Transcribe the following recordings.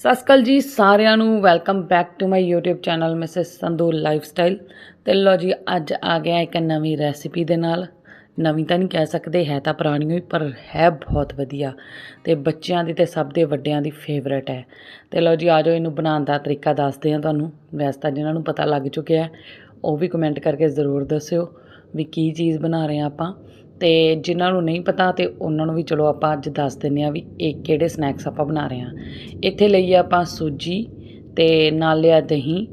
ਸਤਿ ਸ਼੍ਰੀ ਅਕਾਲ ਜੀ, ਸਾਰਿਆਂ ਨੂੰ welcome back to my YouTube channel Mrs Sandhu lifestyle. ਤੇ ਲੋ ਜੀ, ਅੱਜ ਆ ਗਿਆ ਇੱਕ ਨਵੀਂ ਰੈਸਿਪੀ ਦੇ ਨਾਲ। ਨਵੀਂ ਤਾਂ ਨਹੀਂ ਕਹਿ ਸਕਦੇ, ਹੈ ਤਾਂ ਪੁਰਾਣੀ ਹੋਈ ਪਰ ਹੈ ਬਹੁਤ ਵਧੀਆ। ਤੇ ਬੱਚਿਆਂ ਦੀ ਤੇ ਸਭ ਦੇ ਵੱਡਿਆਂ ਦੀ ਫੇਵਰੇਟ ਹੈ। ਤੇ ਲੋ ਜੀ, ਆ ਜਾਓ, ਇਹਨੂੰ ਬਣਾਉਣ ਦਾ ਤਰੀਕਾ ਦੱਸਦੇ ਹਾਂ ਤੁਹਾਨੂੰ। ਵੈਸੇ ਤਾਂ ਜਿਨ੍ਹਾਂ ਨੂੰ ਪਤਾ ਲੱਗ ਚੁੱਕਿਆ ਉਹ ਵੀ ਕਮੈਂਟ ਕਰਕੇ ਜ਼ਰੂਰ ਦੱਸਿਓ ਵੀ ਕੀ ਚੀਜ਼ ਬਣਾ ਰਹੇ ਹਾਂ ਆਪਾਂ। ਤੇ ਜਿਨ੍ਹਾਂ ਨੂੰ ਨਹੀਂ ਪਤਾ ਤੇ ਉਹਨਾਂ ਨੂੰ ਵੀ ਚਲੋ ਆਪਾਂ ਅੱਜ ਦੱਸ ਦਿੰਨੇ ਆ ਵੀ ਇਹ ਕਿਹੜੇ ਸਨੈਕਸ ਆਪਾਂ ਬਣਾ ਰਹੇ ਹਾਂ। ਇੱਥੇ ਲਈ ਆਪਾਂ ਸੂਜੀ ਤੇ ਨਾਲ ਲਿਆ ਦਹੀਂ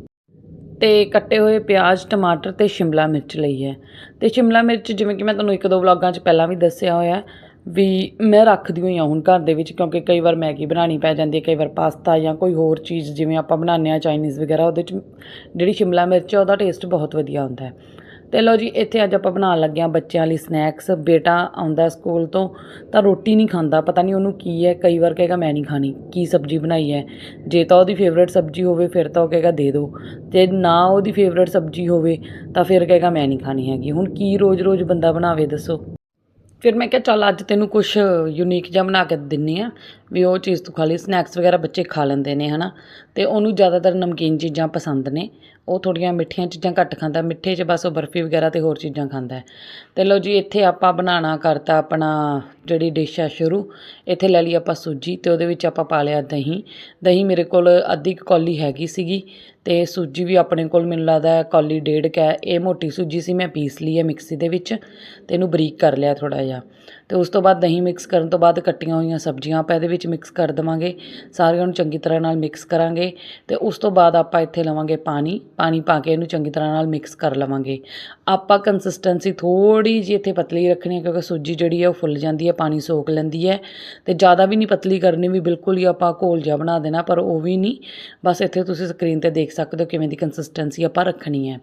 ਤੇ ਕੱਟੇ ਹੋਏ ਪਿਆਜ਼, ਟਮਾਟਰ ਤੇ ਸ਼ਿਮਲਾ ਮਿਰਚ ਲਈ ਹੈ। ਤੇ ਸ਼ਿਮਲਾ ਮਿਰਚ ਜਿਵੇਂ ਕਿ ਮੈਂ ਤੁਹਾਨੂੰ ਇੱਕ ਦੋ ਵਲੌਗਾਂ 'ਚ ਪਹਿਲਾਂ ਵੀ ਦੱਸਿਆ ਹੋਇਆ ਵੀ ਮੈਂ ਰੱਖਦੀ ਹੋਈ ਹਾਂ ਹੁਣ ਘਰ ਦੇ ਵਿੱਚ ਕਿਉਂਕਿ ਕਈ ਵਾਰ ਮੈਗੀ ਬਣਾਉਣੀ ਪੈ ਜਾਂਦੀ ਹੈ, ਕਈ ਵਾਰ ਪਾਸਤਾ ਜਾਂ ਕੋਈ ਹੋਰ ਚੀਜ਼ ਜਿਵੇਂ ਆਪਾਂ ਬਣਾਉਂਦੇ ਆ ਚਾਈਨੀਜ਼ ਵਗੈਰਾ ਉਹਦੇ 'ਚ ਜਿਹੜੀ ਸ਼ਿਮਲਾ ਮਿਰਚ ਹੈ ਉਹਦਾ ਟੇਸਟ ਬਹੁਤ ਵਧੀਆ ਹੁੰਦਾ ਹੈ। ਤੇ ਲਓ ਜੀ, ਇੱਥੇ ਅੱਜ ਆਪਾਂ ਬਣਾਉਣ ਲੱਗੇ ਹਾਂ ਬੱਚਿਆਂ ਲਈ ਸਨੈਕਸ ਬੇਟਾ ਆਉਂਦਾ ਸਕੂਲ ਤੋਂ ਤਾਂ ਰੋਟੀ ਨਹੀਂ ਖਾਂਦਾ, ਪਤਾ ਨਹੀਂ ਉਹਨੂੰ ਕੀ ਹੈ। ਕਈ ਵਾਰ ਕਹੇਗਾ, ਮੈਂ ਨਹੀਂ ਖਾਣੀ, ਕੀ ਸਬਜ਼ੀ ਬਣਾਈ ਹੈ? ਜੇ ਤਾਂ ਉਹਦੀ ਫੇਵਰੇਟ ਸਬਜ਼ੀ ਹੋਵੇ, ਫਿਰ ਤਾਂ ਉਹ ਕਹੇਗਾ, ਦੇ ਦਿਓ ਤੇ ਨਾ ਉਹਦੀ ਫੇਵਰੇਟ ਸਬਜ਼ੀ ਹੋਵੇ, ਤਾਂ ਫਿਰ ਕਹੇਗਾ, ਮੈਂ ਨਹੀਂ ਖਾਣੀ ਹੈਗੀ। ਹੁਣ ਕੀ ਰੋਜ਼-ਰੋਜ਼ ਬੰਦਾ ਬਣਾਵੇ, ਦੱਸੋ? ਫਿਰ ਮੈਂ ਕਿਹਾ, ਚੱਲ, ਅੱਜ ਤੈਨੂੰ ਕੁਝ ਯੂਨੀਕ ਜਿਹਾ ਬਣਾ ਕੇ ਦਿੰਨੀ ਆ, ਵੀ ਉਹ ਚੀਜ਼ ਤੂੰ ਖਾ ਲਈ। ਸਨੈਕਸ ਵਗੈਰਾ ਬੱਚੇ ਖਾ ਲੈਂਦੇ ਨੇ, ਹਨਾ? ਤੇ ਉਹਨੂੰ ਜ਼ਿਆਦਾਤਰ ਨਮਕੀਨ ਚੀਜ਼ਾਂ ਪਸੰਦ ਨੇ। ਉਹ ਥੋੜ੍ਹੀਆਂ ਮਿੱਠੀਆਂ ਚੀਜ਼ਾਂ ਘੱਟ ਖਾਂਦਾ, ਮਿੱਠੇ 'ਚ ਬਸ ਉਹ ਬਰਫੀ ਵਗੈਰਾ ਅਤੇ ਹੋਰ ਚੀਜ਼ਾਂ ਖਾਂਦਾ ਹੈ। ਤੇ ਲਓ ਜੀ, ਇੱਥੇ ਆਪਾਂ ਬਣਾਉਣਾ ਕਰਤਾ ਆਪਣਾ ਜਿਹੜੀ ਡਿਸ਼ ਆ ਸ਼ੁਰੂ। ਇੱਥੇ ਲੈ ਲਈ ਆਪਾਂ ਸੂਜੀ ਅਤੇ ਉਹਦੇ ਵਿੱਚ ਆਪਾਂ ਪਾ ਲਿਆ ਦਹੀਂ। ਦਹੀਂ ਮੇਰੇ ਕੋਲ ਅੱਧੀ ਕੁ ਕੌਲੀ ਹੈਗੀ ਸੀਗੀ। ਅਤੇ ਸੂਜੀ ਵੀ ਆਪਣੇ ਕੋਲ ਮੈਨੂੰ ਲੱਗਦਾ ਕੌਲੀ ਡੇਢ ਕੁ ਹੈ। ਇਹ ਮੋਟੀ ਸੂਜੀ ਸੀ, ਮੈਂ ਪੀਸ ਲਈ ਹੈ ਮਿਕਸੀ ਦੇ ਵਿੱਚ ਅਤੇ ਇਹਨੂੰ ਬਰੀਕ ਕਰ ਲਿਆ ਥੋੜ੍ਹਾ ਜਿਹਾ। ਅਤੇ ਉਸ ਤੋਂ ਬਾਅਦ ਦਹੀਂ ਮਿਕਸ ਕਰਨ ਤੋਂ ਬਾਅਦ ਕੱਟੀਆਂ ਹੋਈਆਂ ਸਬਜ਼ੀਆਂ ਆਪਾਂ ਇਹਦੇ ਵਿੱਚ ਮਿਕਸ ਕਰ ਦੇਵਾਂਗੇ। ਸਾਰਿਆਂ ਨੂੰ ਚੰਗੀ ਤਰ੍ਹਾਂ ਨਾਲ ਮਿਕਸ ਕਰਾਂਗੇ ਅਤੇ ਉਸ ਤੋਂ ਬਾਅਦ ਆਪਾਂ ਇੱਥੇ ਲਵਾਂਗੇ ਪਾਣੀ। ਪਾਣੀ ਪਾ ਕੇ ਇਹਨੂੰ ਚੰਗੀ ਤਰ੍ਹਾਂ ਨਾਲ ਮਿਕਸ ਕਰ ਲਵਾਂਗੇ। ਆਪਾਂ ਕੰਸਿਸਟੈਂਸੀ ਥੋੜ੍ਹੀ ਜਿਹੀ ਇੱਥੇ ਪਤਲੀ ਰੱਖਣੀ ਹੈ ਕਿਉਂਕਿ ਸੂਜੀ ਜਿਹੜੀ ਹੈ ਉਹ ਫੁੱਲ ਜਾਂਦੀ ਹੈ, ਪਾਣੀ ਸੋਖ ਲੈਂਦੀ ਹੈ ਅਤੇ ਜ਼ਿਆਦਾ ਵੀ ਨਹੀਂ ਪਤਲੀ ਕਰਨੀ ਵੀ ਬਿਲਕੁਲ ਹੀ ਆਪਾਂ ਘੋਲ ਜਿਹਾ ਬਣਾ ਦੇਣਾ ਪਰ ਉਹ ਵੀ ਨਹੀਂ। ਬਸ ਇੱਥੇ ਤੁਸੀਂ ਸਕਰੀਨ ਤੇ ਦੇਖ ਸਕਦੇ ਹੋ ਕਿਵੇਂ ਦੀ ਕੰਸਿਸਟੈਂਸੀ ਆਪਾਂ ਰੱਖਣੀ ਹੈ।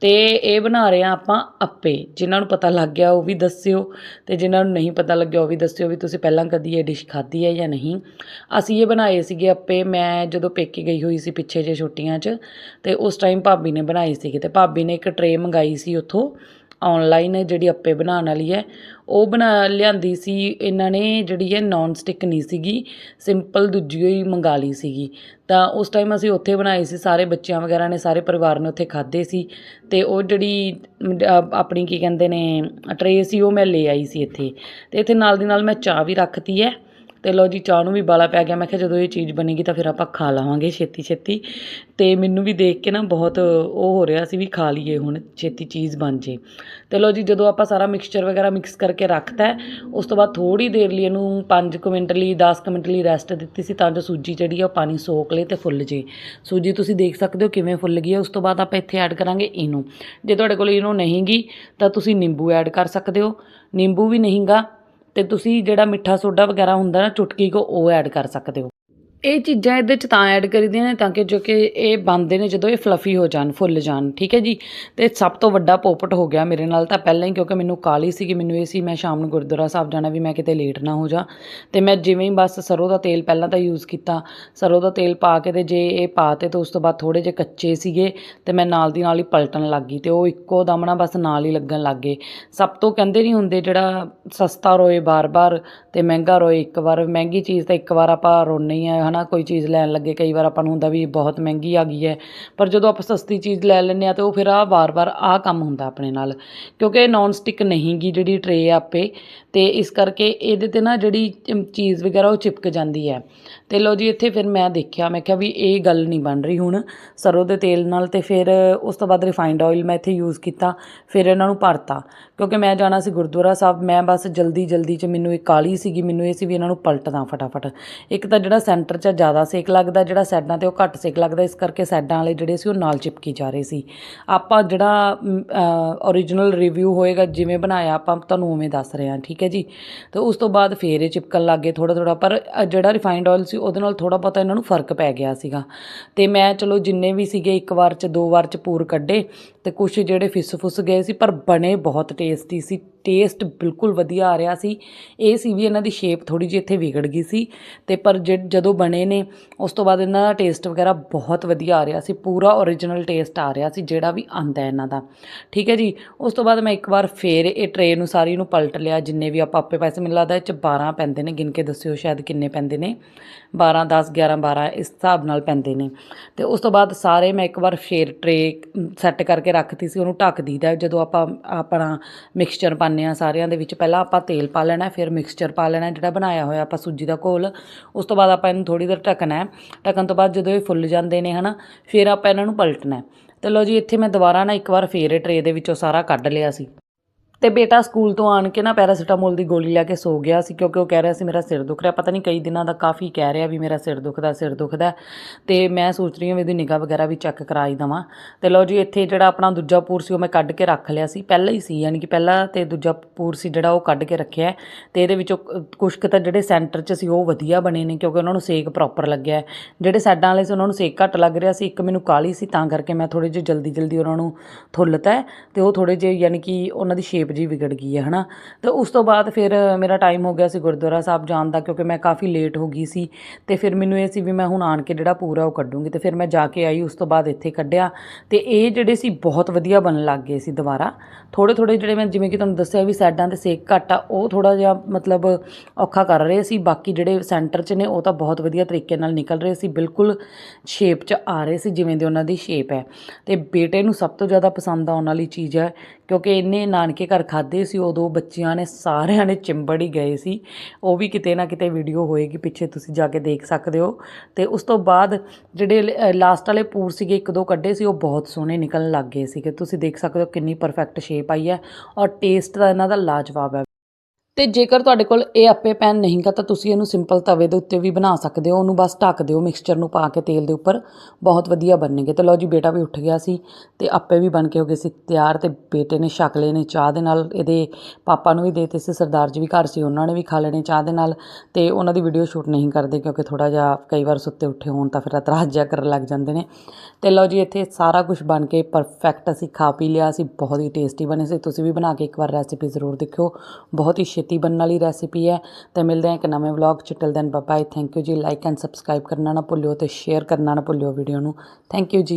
ਤੇ ਇਹ ਬਣਾ ਰਹੇ ਆ ਆਪਾਂ ਅੱਪੇ ਜਿਨ੍ਹਾਂ ਨੂੰ ਪਤਾ ਲੱਗ ਗਿਆ ਉਹ ਵੀ ਦੱਸਿਓ ਤੇ ਜਿਨ੍ਹਾਂ ਨੂੰ ਨਹੀਂ ਪਤਾ ਲੱਗਿਆ ਉਹ ਵੀ ਦੱਸਿਓ ਵੀ ਤੁਸੀਂ ਪਹਿਲਾਂ ਕਦੀ ਇਹ ਡਿਸ਼ ਖਾਧੀ ਹੈ ਜਾਂ ਨਹੀਂ। ਅਸੀਂ ਇਹ ਬਣਾਏ ਸੀਗੇ ਅੱਪੇ ਮੈਂ ਜਦੋਂ ਪੇਕੇ ਗਈ ਹੋਈ ਸੀ ਪਿੱਛੇ ਜੇ ਛੁੱਟੀਆਂ 'ਚ ਤੇ ਉਸ ਟਾਈਮ ਭਾਬੀ ਨੇ ਬਣਾਏ ਸੀਗੇ ਤੇ ਭਾਬੀ ਨੇ ਇੱਕ ਟਰੇ ਮੰਗਾਈ ਸੀ ਉੱਥੋਂ। ਔਨਲਾਈਨ ਜਿਹੜੀ ਅੱਪੇ ਬਣਾਉਣ ਵਾਲੀ ਹੈ, ਉਹ ਬਣਾ ਲਿਆਂਦੀ ਸੀ, ਇਹਨਾਂ ਨੇ ਜਿਹੜੀ ਹੈ ਨੋਨ ਸਟਿਕ ਨਹੀਂ ਸੀਗੀ ਸਿੰਪਲ ਦੂਜੀ ਹੀ ਮੰਗਾ ਲਈ ਸੀਗੀ। ਤਾਂ ਉਸ ਟਾਈਮ ਅਸੀਂ ਉੱਥੇ ਬਣਾਏ ਸੀ, ਸਾਰੇ ਬੱਚਿਆਂ ਵਗੈਰਾ ਨੇ, ਸਾਰੇ ਪਰਿਵਾਰ ਨੇ ਉੱਥੇ ਖਾਧੇ ਸੀ। ਅਤੇ ਉਹ ਜਿਹੜੀ ਆਪਣੀ ਕੀ ਕਹਿੰਦੇ ਨੇ ਟਰੇ ਸੀ, ਉਹ ਮੈਂ ਲੈ ਆਈ ਸੀ ਇੱਥੇ। ਅਤੇ ਇੱਥੇ ਨਾਲ ਦੀ ਨਾਲ ਮੈਂ ਚਾਹ ਵੀ ਰੱਖਤੀ ਹੈ। ਅਤੇ ਲਓ ਜੀ, ਚਾਹ ਨੂੰ ਵੀ ਬਾਲਾ ਪੈ ਗਿਆ। ਮੈਂ ਕਿਹਾ ਜਦੋਂ ਇਹ ਚੀਜ਼ ਬਣੇਗੀ ਤਾਂ ਫਿਰ ਆਪਾਂ ਖਾ ਲਵਾਂਗੇ ਛੇਤੀ ਛੇਤੀ। ਤੇ ਮੈਨੂੰ ਵੀ ਦੇਖ ਕੇ ਨਾ ਬਹੁਤ ਉਹ ਹੋ ਰਿਹਾ ਸੀ ਵੀ ਖਾ ਲਈਏ ਹੁਣ, ਛੇਤੀ ਚੀਜ਼ ਬਣ ਜੇ। ਤੇ ਲਓ ਜੀ, ਜਦੋਂ ਆਪਾਂ ਸਾਰਾ ਮਿਕਸਚਰ ਵਗੈਰਾ ਮਿਕਸ ਕਰਕੇ ਰੱਖਤਾ ਉਸ ਤੋਂ ਬਾਅਦ ਥੋੜੀ ਦੇਰ ਲਈ ਇਹਨੂੰ 5 ਮਿੰਟ ਲਈ 10 ਮਿੰਟ ਲਈ ਰੈਸਟ ਦਿੱਤੀ ਸੀ ਤਾਂ ਜੋ ਸੂਜੀ ਜਿਹੜੀ ਆ ਉਹ ਪਾਣੀ ਸੋਕ ਲੇ ਤੇ ਫੁੱਲ ਜੇ। ਸੂਜੀ ਤੁਸੀਂ ਦੇਖ ਸਕਦੇ ਹੋ ਕਿਵੇਂ ਫੁੱਲ ਗਈ ਹੈ, ਉਸ ਤੋਂ ਬਾਅਦ ਆਪਾਂ ਇੱਥੇ ਐਡ ਕਰਾਂਗੇ ਇਹਨੂੰ। ਜੇ ਤੁਹਾਡੇ ਕੋਲ ਇਹਨੂੰ ਨਹੀਂਗੀ ਤਾਂ ਤੁਸੀਂ ਨਿੰਬੂ ਐਡ ਕਰ ਸਕਦੇ ਹੋ। ਨਿੰਬੂ ਵੀ ਨਹੀਂਗਾ ਅਤੇ ਤੁਸੀਂ ਜਿਹੜਾ ਮਿੱਠਾ ਸੋਡਾ ਵਗੈਰਾ ਹੁੰਦਾ ਨਾ ਚੁਟਕੀ ਕੋ, ਉਹ ਐਡ ਕਰ ਸਕਦੇ ਹੋ। ਇਹ ਚੀਜ਼ਾਂ ਇਹਦੇ ਚ ਤਾਂ ਐਡ ਕਰੀਦੀਆਂ ਨੇ ਤਾਂ ਕਿ ਜੋ ਕਿ ਇਹ ਬੰਦੇ ਨੇ ਜਦੋਂ ਇਹ ਫਲਫੀ ਹੋ ਜਾਣ, ਫੁੱਲ ਜਾਣ, ਠੀਕ ਹੈ ਜੀ? ਤੇ ਸਭ ਤੋਂ ਵੱਡਾ ਪੋਪਟ ਹੋ ਗਿਆ ਮੇਰੇ ਨਾਲ ਤਾਂ ਪਹਿਲਾਂ ਹੀ ਕਿਉਂਕਿ ਮੈਨੂੰ ਕਾਲੀ ਸੀ ਕਿ ਮੈਨੂੰ ਇਹ ਸੀ ਮੈਂ ਸ਼ਾਮ ਨੂੰ ਗੁਰਦੁਆਰਾ ਸਾਹਿਬ ਜਾਣਾ ਵੀ ਮੈਂ ਕਿਤੇ ਲੇਟ ਨਾ ਹੋ ਜਾ। ਤੇ ਮੈਂ ਜਿਵੇਂ ਹੀ ਬਸ ਸਰੋਂ ਦਾ ਤੇਲ ਪਹਿਲਾਂ ਤਾਂ ਯੂਜ਼ ਕੀਤਾ। ਸਰੋਂ ਦਾ ਤੇਲ ਪਾ ਕੇ ਤੇ ਜੇ ਇਹ ਪਾਤੇ ਤੇ ਉਸ ਤੋਂ ਬਾਅਦ ਥੋੜੇ ਜਿਹੇ ਕੱਚੇ ਸੀਗੇ ਤੇ ਮੈਂ ਨਾਲ ਦੀ ਨਾਲ ਹੀ ਪਲਟਣ ਲੱਗ ਗਈ ਤੇ ਉਹ ਇੱਕੋ ਦਮ ਨਾ ਬਸ ਨਾਲ ਹੀ ਲੱਗਣ ਲੱਗ ਗਏ। ਸਭ ਤੋਂ ਕਹਿੰਦੇ ਨਹੀਂ ਹੁੰਦੇ ਜਿਹੜਾ ਸਸਤਾ ਰੋਏ ਬਾਰ-ਬਾਰ ਤੇ ਮਹਿੰਗਾ ਰੋਏ ਇੱਕ ਵਾਰ, ਮਹਿੰਗੀ ਚੀਜ਼ ਤਾਂ ਇੱਕ ਵਾਰ ਆਪਾਂ ਰੋਣੇ ਹੀ ਆ ਹਨਾ, ਕੋਈ ਚੀਜ਼ ਲੈਣ ਲੱਗੇ, ਕਈ ਵਾਰ ਆਪਾਂ ਨੂੰ ਹੁੰਦਾ ਵੀ ਬਹੁਤ ਮਹਿੰਗੀ ਆ ਗਈ ਹੈ, ਪਰ ਜਦੋਂ ਆਪਾਂ ਸਸਤੀ ਚੀਜ਼ ਲੈ ਲੈਂਦੇ ਆ ਤੇ ਉਹ ਫਿਰ ਆ ਵਾਰ-ਵਾਰ ਆ ਕੰਮ ਹੁੰਦਾ ਆਪਣੇ ਨਾਲ, ਕਿਉਂਕਿ ਨੌਨ ਸਟਿਕ ਨਹੀਂ ਗੀ ਜਿਹੜੀ ਟਰੇ ਆਪੇ, ਤੇ ਇਸ ਕਰਕੇ ਇਹਦੇ ਤੇ ਨਾ ਜਿਹੜੀ ਚੀਜ਼ ਵਗੈਰਾ ਉਹ ਚਿਪਕ ਜਾਂਦੀ ਹੈ। ਤੇ ਲੋ ਜੀ, ਇੱਥੇ ਫਿਰ ਮੈਂ ਦੇਖਿਆ, ਮੈਂ ਕਿਹਾ ਵੀ ਇਹ ਗੱਲ ਨਹੀਂ ਬਣ ਰਹੀ ਹੁਣ, ਸਰੋਂ ਦੇ ਤੇਲ ਨਾਲ ਤੇ ਫਿਰ ਉਸ ਤੋਂ ਬਾਅਦ ਰਿਫਾਈਨਡ ਆਇਲ ਮੈਂ ਇੱਥੇ ਯੂਜ਼ ਕੀਤਾ, ਫਿਰ ਇਹਨਾਂ ਨੂੰ ਭਰਤਾ, ਕਿਉਂਕਿ ਮੈਂ ਜਾਣਾ ਸੀ ਗੁਰਦੁਆਰਾ ਸਾਹਿਬ, ਮੈਂ ਬਸ ਜਲਦੀ ਜਲਦੀ 'ਚ ਮੈਨੂੰ ਇਹ ਕਾਲੀ ਸੀਗੀ, ਮੈਨੂੰ ਇਹ ਸੀ ਵੀ ਇਹਨਾਂ ਨੂੰ ਪਲਟਦਾ ਫਟਾਫਟ। ਇੱਕ ਤਾਂ ਜਿਹੜਾ ਸੈਂਟਰ 'ਚ ਜ਼ਿਆਦਾ ਸੇਕ ਲੱਗਦਾ, ਜਿਹੜਾ ਸਾਈਡਾਂ ਤੇ ਉਹ ਘੱਟ ਸੇਕ ਲੱਗਦਾ, ਇਸ ਕਰਕੇ ਸਾਈਡਾਂ ਵਾਲੇ ਜਿਹੜੇ ਸੀ ਉਹ ਨਾਲ ਚਿਪਕੀ ਜਾ ਰਹੇ ਸੀ। ਆਪਾਂ ਜਿਹੜਾ ਓਰੀਜਨਲ ਰਿਵਿਊ ਹੋਏਗਾ, ਜਿਵੇਂ ਬਣਾਇਆ, ਆਪਾਂ ਤੁਹਾਨੂੰ ਉਵੇਂ ਦੱਸ ਰਹੇ ਹਾਂ, ਠੀਕ ਹੈ ਜੀ? ਤੇ ਉਸ ਤੋਂ ਬਾਅਦ ਫੇਰ ਇਹ ਚਿਪਕਣ ਲੱਗ ਗਏ ਥੋੜਾ ਥੋੜਾ ਪਰ ਜਿਹੜਾ ਰਿਫਾਈਨਡ ਆਇਲ ਸੀ, ਉਹਦੇ ਨਾਲ ਥੋੜਾ ਬਹੁਤਾ ਇਹਨਾਂ ਨੂੰ ਫ਼ਰਕ ਪੈ ਗਿਆ ਸੀਗਾ। ਤੇ ਮੈਂ, ਚਲੋ, ਜਿੰਨੇ ਵੀ ਸੀਗੇ, ਇੱਕ ਵਾਰ 'ਚ, ਦੋ ਵਾਰ 'ਚ ਪੂਰ ਕੱਢੇ, ਤੇ ਕੁਝ ਜਿਹੜੇ ਫਿਸ ਫੁੱਸ ਗਏ ਸੀ, ਪਰ ਬਣੇ ਬਹੁਤ ਟੇਸਟੀ ਸੀ ਟੇਸਟ ਬਿਲਕੁਲ ਵਧੀਆ ਆ ਰਿਹਾ ਸੀ। ਇਹ ਸੀ ਵੀ ਇਹਨਾਂ ਦੀ ਸ਼ੇਪ ਥੋੜੀ ਜਿਹੀ ਇੱਥੇ ਵਿਗੜ ਗਈ ਸੀ ਤੇ ਪਰ ਜਦੋਂ ਬਣੇ ਨੇ, ਉਸ ਤੋਂ ਬਾਅਦ ਇਹਨਾਂ ਦਾ ਟੇਸਟ ਵਗੈਰਾ ਬਹੁਤ ਵਧੀਆ ਆ ਰਿਹਾ ਸੀ, ਪੂਰਾ ਓਰੀਜਨਲ ਟੇਸਟ ਆ ਰਿਹਾ ਸੀ ਜਿਹੜਾ ਵੀ ਆਂਦਾ ਇਹਨਾਂ ਦਾ। ਠੀਕ ਹੈ ਜੀ? ਉਸ ਤੋਂ ਬਾਅਦ ਮੈਂ ਇੱਕ ਵਾਰ ਫੇਰ ਇਹ ਟਰੇ ਨੂੰ ਸਾਰੀ ਨੂੰ ਪਲਟ ਲਿਆ, ਜਿੰਨੇ ਵੀ ਆਪਾਂ ਆਪੇ ਪੈਸੇ ਮੈਨੂੰ ਲੱਗਦਾ ਇਹ ਚ 12 ਪੈਂਦੇ ਨੇ, ਗਿਣ ਕੇ ਦੱਸਿਓ ਸ਼ਾਇਦ ਕਿੰਨੇ ਪੈਂਦੇ ਨੇ। 12 10 11 12 ਇਸ ਹਿਸਾਬ ਨਾਲ ਪੈਂਦੇ ਨੇ। ਤੇ ਉਸ ਤੋਂ ਬਾਅਦ ਸਾਰੇ ਮੈਂ ਇੱਕ ਵਾਰ ਫੇਰ ਟਰੇ ਸੈੱਟ ਕਰਕੇ ਰੱਖਤੀ ਸੀ, ਉਹਨੂੰ ਢੱਕ ਦਈਦਾ ਜਦੋਂ ਆਪਾਂ ਆਪਣਾ ਮਿਕਸਚਰ ਪਾਉਂਦੇ ਆ ਸਾਰਿਆਂ ਦੇ ਵਿੱਚ। ਪਹਿਲਾਂ ਆਪਾਂ ਤੇਲ ਪਾ ਲੈਣਾ, ਫਿਰ ਮਿਕਸਚਰ ਪਾ ਲੈਣਾ ਜਿਹੜਾ ਬਣਾਇਆ ਹੋਇਆ ਆਪਾਂ ਸੂਜੀ ਦਾ ਘੋਲ। ਉਸ ਤੋਂ ਬਾਅਦ ਆਪਾਂ ਇਹਨੂੰ ਥੋੜੀ ਦੇਰ ਢੱਕਣਾ ਢੱਕਣ ਤੋਂ ਬਾਅਦ ਜਦੋਂ ਇਹ ਫੁੱਲ ਜਾਂਦੇ ਨੇ ਹਨਾ, ਫਿਰ ਆਪਾਂ ਇਹਨਾਂ ਨੂੰ ਪਲਟਣਾ ਹੈ। ਤੇ ਲਓ ਜੀ, ਇੱਥੇ ਮੈਂ ਦੁਬਾਰਾ ਨਾ ਇੱਕ ਵਾਰ ਫੇਰ ਇਹ ਟਰੇ ਦੇ ਵਿੱਚੋਂ ਸਾਰਾ ਕੱਢ ਲਿਆ ਸੀ। ਤੇ ਬੇਟਾ ਸਕੂਲ ਤੋਂ ਆਣ ਕੇ ਨਾ ਪੈਰਾਸੀਟਾਮੋਲ ਦੀ ਗੋਲੀ ਲੈ ਕੇ ਸੋ ਗਿਆ ਸੀ, ਕਿਉਂਕਿ ਉਹ ਕਹਿ ਰਿਹਾ ਸੀ ਮੇਰਾ ਸਿਰ ਦੁਖ ਰਿਹਾ। ਪਤਾ ਨਹੀਂ ਕਈ ਦਿਨਾਂ ਦਾ ਕਾਫੀ ਕਹਿ ਰਿਹਾ ਵੀ ਮੇਰਾ ਸਿਰ ਦੁਖਦਾ ਸਿਰ ਦੁਖਦਾ। ਤੇ ਮੈਂ ਸੋਚ ਰਹੀ ਹਾਂ ਵੀ ਇਹਦੀ ਨਿਗਾਹ ਵਗੈਰਾ ਵੀ ਚੈੱਕ ਕਰਾਈ ਦਵਾਂ। ਤੇ ਲਓ ਜੀ, ਇੱਥੇ ਜਿਹੜਾ ਆਪਣਾ ਦੂਜਾ ਪੂਰ ਸੀ ਉਹ ਮੈਂ ਕੱਢ ਕੇ ਰੱਖ ਲਿਆ ਸੀ। ਪਹਿਲਾਂ ਹੀ ਸੀ, ਯਾਨੀ ਕਿ ਪਹਿਲਾਂ ਤੇ ਦੂਜਾ ਪੂਰ ਸੀ ਜਿਹੜਾ ਉਹ ਕੱਢ ਕੇ ਰੱਖਿਆ ਹੈ। ਤੇ ਇਹਦੇ ਵਿੱਚੋਂ ਕ- ਕੁ ਤਾਂ ਜਿਹੜੇ ਸੈਂਟਰ 'ਚ ਸੀ ਉਹ ਵਧੀਆ ਬਣੇ ਨੇ, ਕਿਉਂਕਿ ਉਹਨਾਂ ਨੂੰ ਸੇਕ ਪ੍ਰੋਪਰ ਲੱਗਿਆ ਜਿਹੜੇ ਸਾਈਡਾਂ ਵਾਲੇ ਸੀ, ਉਹਨਾਂ ਨੂੰ ਸੇਕ ਘੱਟ ਲੱਗ ਰਿਹਾ ਸੀ, ਇੱਕ ਮੈਨੂੰ ਕਾਲੀ ਸੀ, ਤਾਂ ਕਰਕੇ ਮੈਂ ਥੋੜੇ ਜਿਹੇ ਜਲਦੀ ਜਲਦੀ ਉਹਨਾਂ ਨੂੰ ਥੁੱਲਤਾ ਹੈ। ਤੇ ਉਹ ਥੋੜੇ ਜਿਹੇ ਯਾਨੀ ਕਿ ਉਹਨਾਂ ਦੀ ਸ਼ੇਪ ਜੀ ਵਿਗੜ ਗਈ ਹੈ, ਹਨਾ? ਤਾਂ ਉਸ ਤੋਂ ਬਾਅਦ ਫਿਰ ਮੇਰਾ ਟਾਈਮ ਹੋ ਗਿਆ ਸੀ ਗੁਰਦੁਆਰਾ ਸਾਹਿਬ ਜਾਣ ਦਾ, ਕਿਉਂਕਿ ਮੈਂ ਕਾਫੀ ਲੇਟ ਹੋ ਗਈ ਸੀ। ਤੇ ਫਿਰ ਮੈਨੂੰ ਇਹ ਸੀ ਵੀ ਮੈਂ ਹੁਣ ਆਣ ਕੇ ਜਿਹੜਾ ਪੂਰਾ ਉਹ ਕੱਢੂੰਗੀ। ਤੇ ਫਿਰ ਮੈਂ ਜਾ ਕੇ ਆਈ, ਉਸ ਤੋਂ ਬਾਅਦ ਇੱਥੇ ਕੱਢਿਆ। ਤੇ ਇਹ ਜਿਹੜੇ ਸੀ ਬਹੁਤ ਵਧੀਆ ਬਣਨ ਲੱਗ ਗਏ ਸੀ ਦੁਬਾਰਾ। ਥੋੜੇ ਥੋੜੇ ਜਿਹੜੇ ਮੈਂ ਜਿਵੇਂ ਕਿ ਤੁਹਾਨੂੰ ਦੱਸਿਆ ਵੀ ਸਾਈਡਾਂ ਤੇ ਸੇਕ ਘੱਟ ਆ, ਉਹ ਥੋੜਾ ਜਿਹਾ ਮਤਲਬ ਔਖਾ ਕਰ ਰਹੇ ਸੀ। ਬਾਕੀ ਜਿਹੜੇ ਸੈਂਟਰ 'ਚ ਨੇ, ਉਹ ਤਾਂ ਬਹੁਤ ਵਧੀਆ ਤਰੀਕੇ ਨਾਲ ਨਿਕਲ ਰਹੇ ਸੀ। ਬਿਲਕੁਲ ਸ਼ੇਪ 'ਚ ਆ ਰਹੇ ਸੀ, ਜਿਵੇਂ ਦੇ ਉਹਨਾਂ ਦੀ ਸ਼ੇਪ ਹੈ। ਤੇ ਬੇਟੇ ਨੂੰ ਸਭ ਤੋਂ ਜ਼ਿਆਦਾ ਪਸੰਦ ਆਉਣ ਵਾਲੀ ਚੀਜ਼ ਹੈ ਕਿਉਂਕਿ ਇੰਨੇ ਨਾਨਕੇ ਘਰ ਖਾਦੇ ਸੀ, ਉਦੋਂ ਬੱਚਿਆਂ ਨੇ ਸਾਰਿਆਂ ਨੇ ਚਿੰਬੜ ਹੀ ਗਏ ਸੀ। ਉਹ ਵੀ ਕਿਤੇ ਨਾ ਕਿਤੇ ਵੀਡੀਓ ਹੋਏਗੀ, ਪਿੱਛੇ ਤੁਸੀਂ ਜਾ ਕੇ ਦੇਖ ਸਕਦੇ ਹੋ। ਤੇ ਉਸ ਤੋਂ ਬਾਅਦ ਜਿਹੜੇ ਲਾਸਟ ਵਾਲੇ ਪੂਰ ਸੀਗੇ, ਇੱਕ ਦੋ ਕੱਢੇ ਸੀ, ਉਹ ਬਹੁਤ ਸੋਹਣੇ ਨਿਕਲਣ ਲੱਗ ਗਏ ਸੀਗੇ। ਤੁਸੀਂ ਦੇਖ ਸਕਦੇ ਹੋ ਕਿੰਨੀ ਪਰਫੈਕਟ ਸ਼ੇਪ ਆਈ ਹੈ ਔਰ ਟੇਸਟ ਦਾ ਇਹਨਾਂ ਦਾ ਲਾਜਵਾਬ ਹੈ। ਤੇ ਜੇਕਰ ਤੁਹਾਡੇ ਕੋਲ ਇਹ ਆਪੇ ਪੈਨ ਨਹੀਂਗਾ ਤਾਂ ਤੁਸੀਂ ਇਹਨੂੰ ਸਿੰਪਲ ਤਵੇ ਦੇ ਉੱਤੇ ਵੀ ਬਣਾ ਸਕਦੇ ਹੋ। ਉਹਨੂੰ ਬਸ ਢੱਕ ਦਿਓ ਮਿਕਸਚਰ ਨੂੰ ਪਾ ਕੇ ਤੇਲ ਦੇ ਉੱਪਰ। ਬਹੁਤ ਵਧੀਆ ਬਣਨਗੇ। ਤੇ ਲਓ ਜੀ, ਬੇਟਾ ਵੀ ਉੱਠ ਗਿਆ ਸੀ ਤੇ ਆਪੇ ਵੀ ਬਣ ਕੇ ਹੋ ਗਏ ਸੀ ਤਿਆਰ ਤੇ ਬੇਟੇ ਨੇ ਛਕ ਲਏ ਨੇ ਚਾਹ ਦੇ ਨਾਲ। ਇਹਦੇ ਪਾਪਾ ਨੂੰ ਵੀ ਦੇਤੇ ਸੀ, ਸਰਦਾਰ ਜੀ ਵੀ ਘਰ ਸੀ, ਉਹਨਾਂ ਨੇ ਵੀ ਖਾ ਲੈਣੇ ਚਾਹ ਦੇ ਨਾਲ। ਤੇ ਉਹਨਾਂ ਦੀ ਵੀਡੀਓ ਸ਼ੂਟ ਨਹੀਂ ਕਰਦੇ ਕਿਉਂਕਿ ਥੋੜਾ ਜਿਹਾ ਕਈ ਵਾਰ ਸੁੱਤੇ ਉੱਠੇ ਹੋਣ ਤਾਂ ਫਿਰ ਇਤਰਾਜ਼ ਜਿਹਾ ਕਰਨ ਲੱਗ ਜਾਂਦੇ ਨੇ। ਤੇ ਲਓ ਜੀ, ਇੱਥੇ ਸਾਰਾ ਕੁਝ ਬਣ ਕੇ ਪਰਫੈਕਟ ਅਸੀਂ ਖਾ ਪੀ ਲਿਆ ਸੀ। ਬਹੁਤ ਹੀ ਟੇਸਟੀ ਬਣੇ ਸੀ। ਤੁਸੀਂ ਵੀ ਬਣਾ ਕੇ ਇੱਕ ਵਾਰ ਰੈਸਿਪੀ ਜ਼ਰੂਰ ਦੇਖਿਓ। ਬਹੁਤ ਹੀ ਛੇਤੀ ਬਣਨ ਵਾਲੀ ਰੈਸਿਪੀ ਹੈ। ਤੇ ਮਿਲਦੇ ਹਾਂ ਇੱਕ ਨਵੇਂ ਵਲੌਗ ਚ। Till then bye thank you ਜੀ। ਲਾਈਕ ਐਂਡ ਸਬਸਕ੍ਰਾਈਬ ਕਰਨਾ ਨਾ ਭੁੱਲਿਓ ਤੇ ਸ਼ੇਅਰ ਕਰਨਾ ਨਾ ਭੁੱਲਿਓ ਵੀਡੀਓ ਨੂੰ। ਥੈਂਕ ਯੂ ਜੀ।